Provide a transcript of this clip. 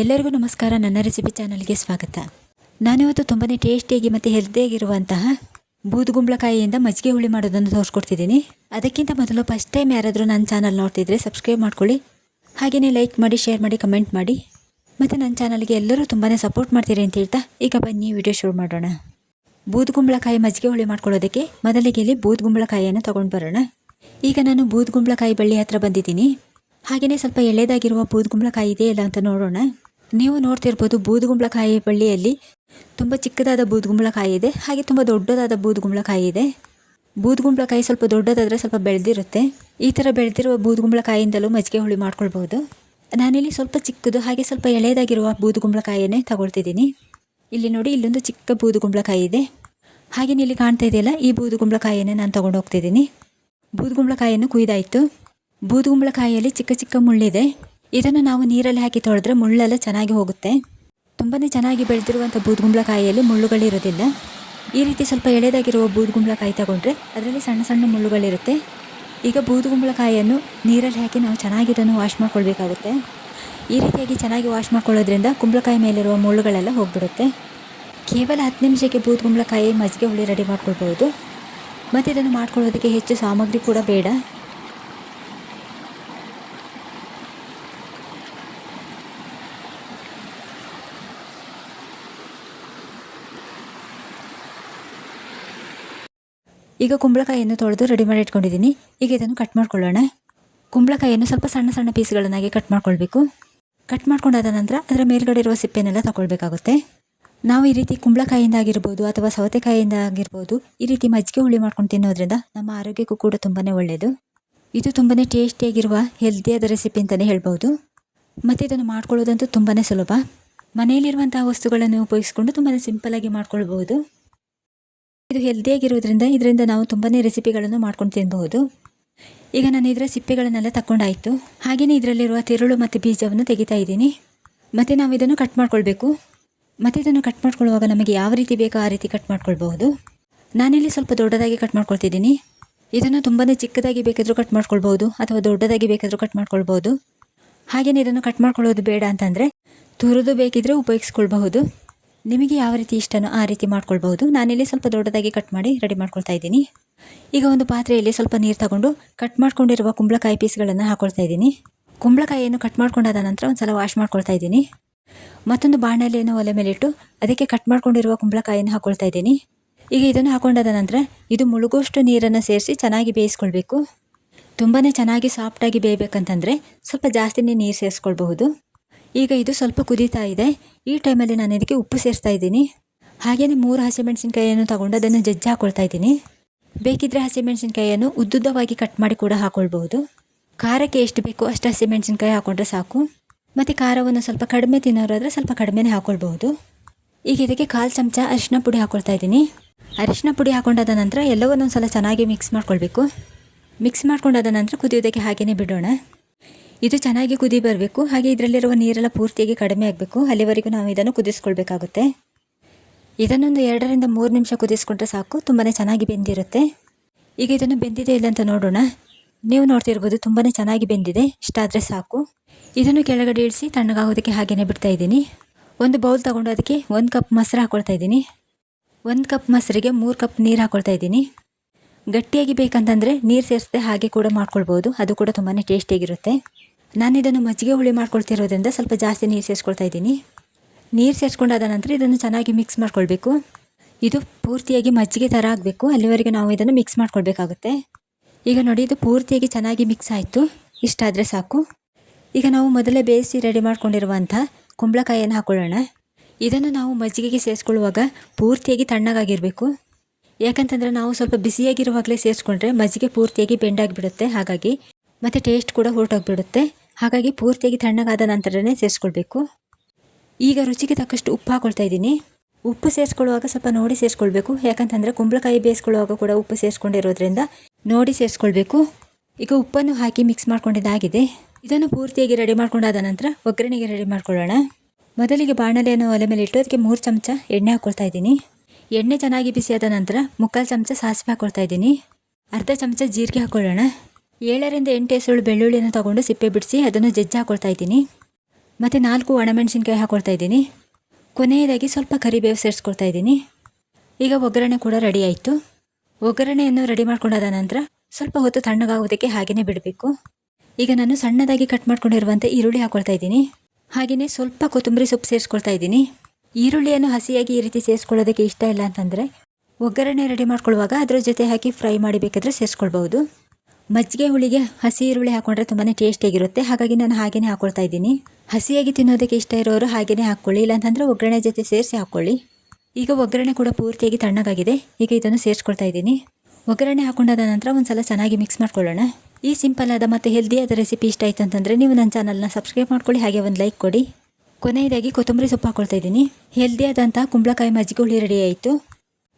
ಎಲ್ಲರಿಗೂ ನಮಸ್ಕಾರ. ನನ್ನ ರೆಸಿಪಿ ಚಾನಲ್ಗೆ ಸ್ವಾಗತ. ನಾನಿವತ್ತು ತುಂಬಾ ಟೇಸ್ಟಿಯಾಗಿ ಮತ್ತು ಹೆಲ್ದಿಯಾಗಿರುವಂತಹ ಬೂದುಗುಂಬಳಕಾಯಿಯಿಂದ ಮಜ್ಜಿಗೆ ಹುಳಿ ಮಾಡೋದನ್ನು ತೋರಿಸ್ಕೊಡ್ತಿದ್ದೀನಿ. ಅದಕ್ಕಿಂತ ಮೊದಲು ಫಸ್ಟ್ ಟೈಮ್ ಯಾರಾದರೂ ನನ್ನ ಚಾನಲ್ ನೋಡ್ತಿದ್ರೆ ಸಬ್ಸ್ಕ್ರೈಬ್ ಮಾಡ್ಕೊಳ್ಳಿ. ಹಾಗೆಯೇ ಲೈಕ್ ಮಾಡಿ ಶೇರ್ ಮಾಡಿ ಕಮೆಂಟ್ ಮಾಡಿ. ಮತ್ತು ನನ್ನ ಚಾನಲ್ಗೆ ಎಲ್ಲರೂ ತುಂಬಾ ಸಪೋರ್ಟ್ ಮಾಡ್ತೀರಿ ಅಂತ ಹೇಳ್ತಾ ಈಗ ಬನ್ನಿ ವಿಡಿಯೋ ಶುರು ಮಾಡೋಣ. ಬೂದುಗುಂಬಳಕಾಯಿ ಮಜ್ಜಿಗೆ ಹುಳಿ ಮಾಡ್ಕೊಳ್ಳೋದಕ್ಕೆ ಮೊದಲಿಗೆ ಇಲ್ಲಿ ಬೂದುಗುಂಬಳಕಾಯಿಯನ್ನು ತೊಗೊಂಡು ಬರೋಣ. ಈಗ ನಾನು ಬೂದುಗುಂಬಳಕಾಯಿ ಬಳ್ಳಿ ಹತ್ರ ಬಂದಿದ್ದೀನಿ. ಹಾಗೆಯೇ ಸ್ವಲ್ಪ ಎಳೆದಾಗಿರುವ ಬೂದುಗುಂಬಳಕಾಯಿ ಇದೆಯಲ್ಲ ಅಂತ ನೋಡೋಣ. ನೀವು ನೋಡ್ತಿರ್ಬೋದು ಬೂದುಗುಂಬಳಕಾಯಿ ಬಳ್ಳಿಯಲ್ಲಿ ತುಂಬ ಚಿಕ್ಕದಾದ ಬೂದುಗುಂಬಳಕಾಯಿ ಇದೆ, ಹಾಗೆ ತುಂಬ ದೊಡ್ಡದಾದ ಬೂದುಗುಂಬಳಕಾಯಿ ಇದೆ. ಬೂದುಗುಂಬಳಕಾಯಿ ಸ್ವಲ್ಪ ದೊಡ್ಡದಾದರೆ ಸ್ವಲ್ಪ ಬೆಳೆದಿರುತ್ತೆ. ಈ ಥರ ಬೆಳೆದಿರುವ ಬೂದುಗುಂಬಳಕಾಯಿಂದಲೂ ಮಜ್ಜಿಗೆ ಹುಳಿ ಮಾಡ್ಕೊಳ್ಬೋದು. ನಾನಿಲ್ಲಿ ಸ್ವಲ್ಪ ಚಿಕ್ಕದು, ಹಾಗೆ ಸ್ವಲ್ಪ ಎಳೆಯದಾಗಿರುವ ಬೂದುಗುಂಬಳಕಾಯಿಯನ್ನೇ ತಗೊಳ್ತಿದ್ದೀನಿ. ಇಲ್ಲಿ ನೋಡಿ, ಇಲ್ಲೊಂದು ಚಿಕ್ಕ ಬೂದುಗುಂಬಳಕಾಯಿ ಇದೆ. ಹಾಗೆ ಇಲ್ಲಿ ಕಾಣ್ತಾ ಇದೆಯಲ್ಲ, ಈ ಬೂದುಗುಂಬಳಕಾಯಿಯನ್ನೇ ನಾನು ತಗೊಂಡು ಹೋಗ್ತಿದ್ದೀನಿ. ಬೂದುಗುಂಬಳಕಾಯಿಯನ್ನು ಕುಯ್ದಾಯಿತು. ಬೂದುಗುಂಬಳಕಾಯಿಯಲ್ಲಿ ಚಿಕ್ಕ ಚಿಕ್ಕ ಮುಳ್ಳಿದೆ. ಇದನ್ನು ನಾವು ನೀರಲ್ಲಿ ಹಾಕಿ ತೊಳೆದ್ರೆ ಮುಳ್ಳೆಲ್ಲ ಚೆನ್ನಾಗಿ ಹೋಗುತ್ತೆ. ತುಂಬಾ ಚೆನ್ನಾಗಿ ಬೆಳೆದಿರುವಂಥ ಬೂದುಗುಂಬಳಕಾಯಿಯಲ್ಲಿ ಮುಳ್ಳುಗಳಿರೋದಿಲ್ಲ. ಈ ರೀತಿ ಸ್ವಲ್ಪ ಎಳೆದಾಗಿರುವ ಬೂದುಗುಂಬಳಕಾಯಿ ತಗೊಂಡ್ರೆ ಅದರಲ್ಲಿ ಸಣ್ಣ ಸಣ್ಣ ಮುಳ್ಳುಗಳಿರುತ್ತೆ. ಈಗ ಬೂದುಗುಂಬಳಕಾಯಿಯನ್ನು ನೀರಲ್ಲಿ ಹಾಕಿ ನಾವು ಚೆನ್ನಾಗಿ ಇದನ್ನು ವಾಶ್ ಮಾಡ್ಕೊಳ್ಬೇಕಾಗುತ್ತೆ. ಈ ರೀತಿಯಾಗಿ ಚೆನ್ನಾಗಿ ವಾಶ್ ಮಾಡ್ಕೊಳ್ಳೋದ್ರಿಂದ ಕುಂಬಳಕಾಯಿ ಮೇಲಿರುವ ಮುಳ್ಳುಗಳೆಲ್ಲ ಹೋಗ್ಬಿಡುತ್ತೆ. ಕೇವಲ ಹತ್ತು ನಿಮಿಷಕ್ಕೆ ಬೂದುಗುಂಬಳಕಾಯಿ ಮಜ್ಜಿಗೆ ಹುಳಿ ರೆಡಿ ಮಾಡ್ಕೊಳ್ಬೋದು ಮತ್ತು ಇದನ್ನು ಮಾಡ್ಕೊಳ್ಳೋದಕ್ಕೆ ಹೆಚ್ಚು ಸಾಮಗ್ರಿ ಕೂಡ ಬೇಡ. ಈಗ ಕುಂಬಳಕಾಯಿಯನ್ನು ತೊಳೆದು ರೆಡಿ ಮಾಡಿ ಇಟ್ಕೊಂಡಿದ್ದೀನಿ. ಈಗ ಇದನ್ನು ಕಟ್ ಮಾಡ್ಕೊಳ್ಳೋಣ. ಕುಂಬಳಕಾಯಿಯನ್ನು ಸ್ವಲ್ಪ ಸಣ್ಣ ಸಣ್ಣ ಪೀಸ್ಗಳನ್ನಾಗಿ ಕಟ್ ಮಾಡ್ಕೊಳ್ಬೇಕು. ಕಟ್ ಮಾಡ್ಕೊಂಡಾದ ನಂತರ ಅದರ ಮೇಲ್ಗಡೆ ಇರುವ ಸಿಪ್ಪೆನೆಲ್ಲ ತಗೊಳ್ಬೇಕಾಗುತ್ತೆ. ನಾವು ಈ ರೀತಿ ಕುಂಬಳಕಾಯಿಯಿಂದ ಆಗಿರ್ಬೋದು ಅಥವಾ ಸೌತೆಕಾಯಿಯಿಂದ ಆಗಿರ್ಬೋದು ಈ ರೀತಿ ಮಜ್ಜಿಗೆ ಹುಳಿ ಮಾಡ್ಕೊಂಡು ತಿನ್ನೋದ್ರಿಂದ ನಮ್ಮ ಆರೋಗ್ಯಕ್ಕೂ ಕೂಡ ತುಂಬಾ ಒಳ್ಳೆಯದು ಇದು ತುಂಬಾ ಟೇಸ್ಟಿಯಾಗಿರುವ ಹೆಲ್ದಿಯಾದ ರೆಸಿಪಿ ಅಂತಲೇ ಹೇಳ್ಬೋದು. ಮತ್ತು ಇದನ್ನು ಮಾಡ್ಕೊಳ್ಳೋದಂತೂ ತುಂಬಾ ಸುಲಭ. ಮನೆಯಲ್ಲಿರುವಂತಹ ವಸ್ತುಗಳನ್ನು ಉಪಯೋಗಿಸ್ಕೊಂಡು ತುಂಬಾ ಆಗಿ ಮಾಡ್ಕೊಳ್ಬೋದು ಇದು ಹೆಲ್ದಿಯಾಗಿರೋದ್ರಿಂದ ಇದರಿಂದ ನಾವು ತುಂಬಾ ರೆಸಿಪಿಗಳನ್ನು ಮಾಡ್ಕೊಂಡು ತಿನ್ನಬಹುದು ಈಗ ನಾನು ಇದರ ಸಿಪ್ಪೆಗಳನ್ನೆಲ್ಲ ತಗೊಂಡಾಯಿತು ಹಾಗೆಯೇ ಇದರಲ್ಲಿರುವ ತಿರುಳು ಮತ್ತು ಬೀಜವನ್ನು ತೆಗಿತಾ ಇದ್ದೀನಿ. ಮತ್ತು ನಾವು ಇದನ್ನು ಕಟ್ ಮಾಡ್ಕೊಳ್ಬೇಕು. ಮತ್ತು ಇದನ್ನು ಕಟ್ ಮಾಡ್ಕೊಳ್ಳುವಾಗ ನಮಗೆ ಯಾವ ರೀತಿ ಬೇಕೋ ಆ ರೀತಿ ಕಟ್ ಮಾಡ್ಕೊಳ್ಬಹುದು. ನಾನಿಲ್ಲಿ ಸ್ವಲ್ಪ ದೊಡ್ಡದಾಗಿ ಕಟ್ ಮಾಡ್ಕೊಳ್ತಿದ್ದೀನಿ. ಇದನ್ನು ತುಂಬಾ ಚಿಕ್ಕದಾಗಿ ಬೇಕಾದರೂ ಕಟ್ ಮಾಡ್ಕೊಳ್ಬೋದು ಅಥವಾ ದೊಡ್ಡದಾಗಿ ಬೇಕಾದರೂ ಕಟ್ ಮಾಡ್ಕೊಳ್ಬೋದು ಹಾಗೆಯೇ ಇದನ್ನು ಕಟ್ ಮಾಡ್ಕೊಳ್ಳೋದು ಬೇಡ ಅಂತಂದರೆ ತುರಿದು ಬೇಕಿದ್ರೆ ಉಪಯೋಗಿಸ್ಕೊಳ್ಬಹುದು. ನಿಮಗೆ ಯಾವ ರೀತಿ ಇಷ್ಟನೋ ಆ ರೀತಿ ಮಾಡ್ಕೊಳ್ಬಹುದು. ನಾನಿಲ್ಲಿ ಸ್ವಲ್ಪ ದೊಡ್ಡದಾಗಿ ಕಟ್ ಮಾಡಿ ರೆಡಿ ಮಾಡ್ಕೊಳ್ತಾ ಇದ್ದೀನಿ. ಈಗ ಒಂದು ಪಾತ್ರೆಯಲ್ಲಿ ಸ್ವಲ್ಪ ನೀರು ತಗೊಂಡು ಕಟ್ ಮಾಡ್ಕೊಂಡಿರುವ ಕುಂಬಳಕಾಯಿ ಪೀಸ್ಗಳನ್ನು ಹಾಕೊಳ್ತಾ ಇದ್ದೀನಿ. ಕುಂಬಳಕಾಯಿಯನ್ನು ಕಟ್ ಮಾಡ್ಕೊಂಡಾದ ನಂತರ ಒಂದು ಸಲ ವಾಶ್ ಮಾಡ್ಕೊಳ್ತಾ ಇದ್ದೀನಿ. ಮತ್ತೊಂದು ಬಾಣಲೆಯನ್ನು ಒಲೆ ಮೇಲಿಟ್ಟು ಅದಕ್ಕೆ ಕಟ್ ಮಾಡ್ಕೊಂಡಿರುವ ಕುಂಬಳಕಾಯಿಯನ್ನು ಹಾಕೊಳ್ತಾ ಇದ್ದೀನಿ. ಈಗ ಇದನ್ನು ಹಾಕೊಂಡಾದ ನಂತರ ಇದು ಮುಳುಗೋಷ್ಟು ನೀರನ್ನು ಸೇರಿಸಿ ಚೆನ್ನಾಗಿ ಬೇಯಿಸ್ಕೊಳ್ಬೇಕು. ತುಂಬಾ ಚೆನ್ನಾಗಿ ಸಾಫ್ಟಾಗಿ ಬೇಯಬೇಕಂತಂದರೆ ಸ್ವಲ್ಪ ಜಾಸ್ತಿನೇ ನೀರು ಸೇರಿಸ್ಕೊಳ್ಬಹುದು. ಈಗ ಇದು ಸ್ವಲ್ಪ ಕುದೀತಾ ಇದೆ. ಈ ಟೈಮಲ್ಲಿ ನಾನು ಇದಕ್ಕೆ ಉಪ್ಪು ಸೇರಿಸ್ತಾ ಇದ್ದೀನಿ. ಹಾಗೆಯೇ ಮೂರು ಹಸಿಮೆಣಸಿನ್ಕಾಯಿಯನ್ನು ತಗೊಂಡು ಅದನ್ನು ಜಜ್ಜಿ ಹಾಕೊಳ್ತಾ ಇದ್ದೀನಿ. ಬೇಕಿದ್ದರೆ ಹಸಿಮೆಣಸಿನ್ಕಾಯಿಯನ್ನು ಉದ್ದುದ್ದವಾಗಿ ಕಟ್ ಮಾಡಿ ಕೂಡ ಹಾಕ್ಕೊಳ್ಬಹುದು ಖಾರಕ್ಕೆ ಎಷ್ಟು ಬೇಕೋ ಅಷ್ಟು ಹಸಿಮೆಣಸಿನ್ಕಾಯಿ ಹಾಕೊಂಡ್ರೆ ಸಾಕು. ಮತ್ತು ಖಾರವನ್ನು ಸ್ವಲ್ಪ ಕಡಿಮೆ ತಿನ್ನೋರಾದರೆ ಸ್ವಲ್ಪ ಕಡಿಮೆನೇ ಹಾಕ್ಕೊಳ್ಬಹುದು ಈಗ ಇದಕ್ಕೆ ಕಾಲು ಚಮಚ ಅರಿಶಿನ ಪುಡಿ ಹಾಕ್ಕೊಳ್ತಾ ಇದ್ದೀನಿ. ಅರಿಶಿನ ಪುಡಿ ಹಾಕೊಂಡಾದ ನಂತರ ಎಲ್ಲವನ್ನೊಂದು ಸಲ ಚೆನ್ನಾಗಿ ಮಿಕ್ಸ್ ಮಾಡ್ಕೊಳ್ಬೇಕು. ಮಿಕ್ಸ್ ಮಾಡ್ಕೊಂಡಾದ ನಂತರ ಕುದಿಯೋದಕ್ಕೆ ಹಾಗೆಯೇ ಬಿಡೋಣ. ಇದು ಚೆನ್ನಾಗಿ ಕುದಿ ಬರಬೇಕು. ಹಾಗೆ ಇದರಲ್ಲಿರುವ ನೀರೆಲ್ಲ ಪೂರ್ತಿಯಾಗಿ ಕಡಿಮೆ ಆಗಬೇಕು. ಅಲ್ಲಿವರೆಗೂ ನಾವು ಇದನ್ನು ಕುದಿಸ್ಕೊಳ್ಬೇಕಾಗುತ್ತೆ. ಇದನ್ನೊಂದು ಎರಡರಿಂದ ಮೂರು ನಿಮಿಷ ಕುದಿಸ್ಕೊಂಡ್ರೆ ಸಾಕು. ತುಂಬಾ ಚೆನ್ನಾಗಿ ಬೆಂದಿರುತ್ತೆ. ಈಗ ಇದನ್ನು ಬೆಂದಿದೆ ಇಲ್ಲ ಅಂತ ನೋಡೋಣ. ನೀವು ನೋಡ್ತಿರ್ಬೋದು ತುಂಬಾ ಚೆನ್ನಾಗಿ ಬೆಂದಿದೆ. ಇಷ್ಟಾದರೆ ಸಾಕು. ಇದನ್ನು ಕೆಳಗಡೆ ಇಳಿಸಿ ತಣ್ಣಗಾಗೋದಕ್ಕೆ ಹಾಗೆಯೇ ಬಿಡ್ತಾ ಇದ್ದೀನಿ. ಒಂದು ಬೌಲ್ ತಗೊಂಡು ಅದಕ್ಕೆ ಒಂದು ಕಪ್ ಮೊಸರು ಹಾಕ್ಕೊಳ್ತಾ ಇದ್ದೀನಿ. ಒಂದು ಕಪ್ ಮೊಸರಿಗೆ ಮೂರು ಕಪ್ ನೀರು ಹಾಕ್ಕೊಳ್ತಾ ಇದ್ದೀನಿ. ಗಟ್ಟಿಯಾಗಿ ಬೇಕಂತಂದರೆ ನೀರು ಸೇರಿಸದೆ ಹಾಗೆ ಕೂಡ ಮಾಡ್ಕೊಳ್ಬೋದು. ಅದು ಕೂಡ ತುಂಬಾ ಟೇಸ್ಟಿಯಾಗಿರುತ್ತೆ. ನಾನು ಇದನ್ನು ಮಜ್ಜಿಗೆ ಹುಳಿ ಮಾಡ್ಕೊಳ್ತಿರೋದ್ರಿಂದ ಸ್ವಲ್ಪ ಜಾಸ್ತಿ ನೀರು ಸೇರಿಸ್ಕೊಳ್ತಾ ಇದ್ದೀನಿ. ನೀರು ಸೇರಿಸ್ಕೊಂಡಾದ ನಂತರ ಇದನ್ನು ಚೆನ್ನಾಗಿ ಮಿಕ್ಸ್ ಮಾಡ್ಕೊಳ್ಬೇಕು. ಇದು ಪೂರ್ತಿಯಾಗಿ ಮಜ್ಜಿಗೆ ಥರ ಆಗಬೇಕು. ಅಲ್ಲಿವರೆಗೆ ನಾವು ಇದನ್ನು ಮಿಕ್ಸ್ ಮಾಡ್ಕೊಳ್ಬೇಕಾಗುತ್ತೆ. ಈಗ ನೋಡಿ, ಇದು ಪೂರ್ತಿಯಾಗಿ ಚೆನ್ನಾಗಿ ಮಿಕ್ಸ್ ಆಯಿತು. ಇಷ್ಟಾದರೆ ಸಾಕು. ಈಗ ನಾವು ಮೊದಲೇ ಬೇಯಿಸಿ ರೆಡಿ ಮಾಡ್ಕೊಂಡಿರುವಂಥ ಕುಂಬಳಕಾಯಿಯನ್ನು ಹಾಕೊಳ್ಳೋಣ. ಇದನ್ನು ನಾವು ಮಜ್ಜಿಗೆಗೆ ಸೇರಿಸ್ಕೊಳ್ಳುವಾಗ ಪೂರ್ತಿಯಾಗಿ ತಣ್ಣಗಾಗಿರಬೇಕು. ಯಾಕಂತಂದರೆ ನಾವು ಸ್ವಲ್ಪ ಬಿಸಿಯಾಗಿರುವಾಗಲೇ ಸೇರಿಸ್ಕೊಂಡ್ರೆ ಮಜ್ಜಿಗೆ ಪೂರ್ತಿಯಾಗಿ ಬೆಂಡಾಗಿಬಿಡುತ್ತೆ ಹಾಗಾಗಿ ಮತ್ತು ಟೇಸ್ಟ್ ಕೂಡ ಹೊರಟೋಗ್ಬಿಡುತ್ತೆ. ಹಾಗಾಗಿ ಪೂರ್ತಿಯಾಗಿ ತಣ್ಣಗಾದ ನಂತರನೇ ಸೇರಿಸ್ಕೊಳ್ಬೇಕು. ಈಗ ರುಚಿಗೆ ತಕ್ಕಷ್ಟು ಉಪ್ಪು ಹಾಕೊಳ್ತಾ ಇದ್ದೀನಿ. ಉಪ್ಪು ಸೇರಿಸ್ಕೊಳ್ಳುವಾಗ ಸ್ವಲ್ಪ ನೋಡಿ ಸೇರಿಸ್ಕೊಳ್ಬೇಕು. ಯಾಕಂತಂದರೆ ಕುಂಬಳಕಾಯಿ ಬೇಯಿಸ್ಕೊಳ್ಳುವಾಗ ಕೂಡ ಉಪ್ಪು ಸೇರಿಸ್ಕೊಂಡಿರೋದ್ರಿಂದ ನೋಡಿ ಸೇರಿಸ್ಕೊಳ್ಬೇಕು. ಈಗ ಉಪ್ಪನ್ನು ಹಾಕಿ ಮಿಕ್ಸ್ ಮಾಡ್ಕೊಂಡಿದ್ದಾಗಿದೆ ಇದನ್ನು ಪೂರ್ತಿಯಾಗಿ ರೆಡಿ ಮಾಡ್ಕೊಂಡಾದ ನಂತರ ಒಗ್ಗರಣೆಗೆ ರೆಡಿ ಮಾಡ್ಕೊಳ್ಳೋಣ. ಮೊದಲಿಗೆ ಬಾಣಲೆಯನ್ನು ಒಲೆ ಮೇಲೆ ಇಟ್ಟು ಅದಕ್ಕೆ ಮೂರು ಚಮಚ ಎಣ್ಣೆ ಹಾಕ್ಕೊಳ್ತಾ ಇದ್ದೀನಿ. ಎಣ್ಣೆ ಚೆನ್ನಾಗಿ ಬಿಸಿಯಾದ ನಂತರ ಮುಕ್ಕಾಲು ಚಮಚ ಸಾಸಿವೆ ಹಾಕ್ಕೊಳ್ತಾ ಇದ್ದೀನಿ. ಅರ್ಧ ಚಮಚ ಜೀರಿಗೆ ಹಾಕ್ಕೊಳ್ಳೋಣ ಏಳರಿಂದ ಎಂಟು ಎಸಳು ಬೆಳ್ಳುಳ್ಳಿಯನ್ನು ತಗೊಂಡು ಸಿಪ್ಪೆ ಬಿಡಿಸಿ ಅದನ್ನು ಜಜ್ಜಿ ಹಾಕೊಳ್ತಾ ಇದ್ದೀನಿ. ಮತ್ತು ನಾಲ್ಕು ಒಣಮೆಣಸಿನ್ಕಾಯಿ ಹಾಕೊಳ್ತಾ ಇದ್ದೀನಿ. ಕೊನೆಯದಾಗಿ ಸ್ವಲ್ಪ ಕರಿಬೇವು ಸೇರಿಸ್ಕೊಳ್ತಾ ಇದ್ದೀನಿ. ಈಗ ಒಗ್ಗರಣೆ ಕೂಡ ರೆಡಿ ಆಯಿತು. ಒಗ್ಗರಣೆಯನ್ನು ರೆಡಿ ಮಾಡ್ಕೊಂಡಾದ ನಂತರ ಸ್ವಲ್ಪ ಹೊತ್ತು ತಣ್ಣಗಾಗೋದಕ್ಕೆ ಹಾಗೆಯೇ ಬಿಡಬೇಕು. ಈಗ ನಾನು ಸಣ್ಣದಾಗಿ ಕಟ್ ಮಾಡ್ಕೊಂಡಿರುವಂಥ ಈರುಳ್ಳಿ ಹಾಕೊಳ್ತಾ ಇದ್ದೀನಿ. ಹಾಗೆಯೇ ಸ್ವಲ್ಪ ಕೊತ್ತಂಬರಿ ಸೊಪ್ಪು ಸೇರಿಸ್ಕೊಳ್ತಾ ಇದ್ದೀನಿ. ಈರುಳ್ಳಿಯನ್ನು ಹಸಿಯಾಗಿ ಈ ರೀತಿ ಸೇರಿಸ್ಕೊಳ್ಳೋದಕ್ಕೆ ಇಷ್ಟ ಇಲ್ಲ ಅಂತಂದರೆ ಒಗ್ಗರಣೆ ರೆಡಿ ಮಾಡ್ಕೊಳ್ಳುವಾಗ ಅದರ ಜೊತೆ ಹಾಕಿ ಫ್ರೈ ಮಾಡಿಬೇಕಾದ್ರೆ ಸೇರಿಸ್ಕೊಳ್ಬಹುದು. ಮಜ್ಜಿಗೆ ಹುಳಿಗೆ ಹಸಿ ಈರುಳ್ಳಿ ಹಾಕೊಂಡ್ರೆ ತುಂಬಾ ಟೇಸ್ಟಿಯಾಗಿರುತ್ತೆ. ಹಾಗಾಗಿ ನಾನು ಹಾಗೇನೆ ಹಾಕೊಳ್ತಾ ಇದ್ದೀನಿ. ಹಸಿಯಾಗಿ ತಿನ್ನೋದಕ್ಕೆ ಇಷ್ಟ ಇರೋರು ಹಾಗೇನೆ ಹಾಕ್ಕೊಳ್ಳಿ ಇಲ್ಲಾಂತಂದರೆ ಒಗ್ಗರಣೆ ಜೊತೆ ಸೇರಿಸಿ ಹಾಕ್ಕೊಳ್ಳಿ ಈಗ ಒಗ್ಗರಣೆ ಕೂಡ ಪೂರ್ತಿಯಾಗಿ ತಣ್ಣಗಾಗಿದೆ. ಈಗ ಇದನ್ನು ಸೇರಿಸ್ಕೊಳ್ತಾ ಇದ್ದೀನಿ. ಒಗ್ಗರಣೆ ಹಾಕೊಂಡಾದ ನಂತರ ಒಂದ್ಸಲ ಚೆನ್ನಾಗಿ ಮಿಕ್ಸ್ ಮಾಡ್ಕೊಳ್ಳೋಣ. ಈ ಸಿಂಪಲ್ ಆದ ಮತ್ತು ಹೆಲ್ದಿಯಾದ ರೆಸಿಪಿ ಇಷ್ಟ ಆಯಿತು ಅಂತಂದರೆ ನೀವು ನನ್ನ ಚಾನಲ್ನ ಸಬ್ಸ್ಕ್ರೈಬ್ ಮಾಡ್ಕೊಳ್ಳಿ, ಹಾಗೆ ಒಂದು ಲೈಕ್ ಕೊಡಿ. ಕೊನೆಯದಾಗಿ ಕೊತ್ತಂಬರಿ ಸೊಪ್ಪು ಹಾಕೊಳ್ತಾ ಇದ್ದೀನಿ. ಹೆಲ್ದಿಯಾದಂಥ ಕುಂಬಳಕಾಯಿ ಮಜ್ಜಿಗೆ ಹುಳಿ ರೆಡಿ ಆಯಿತು.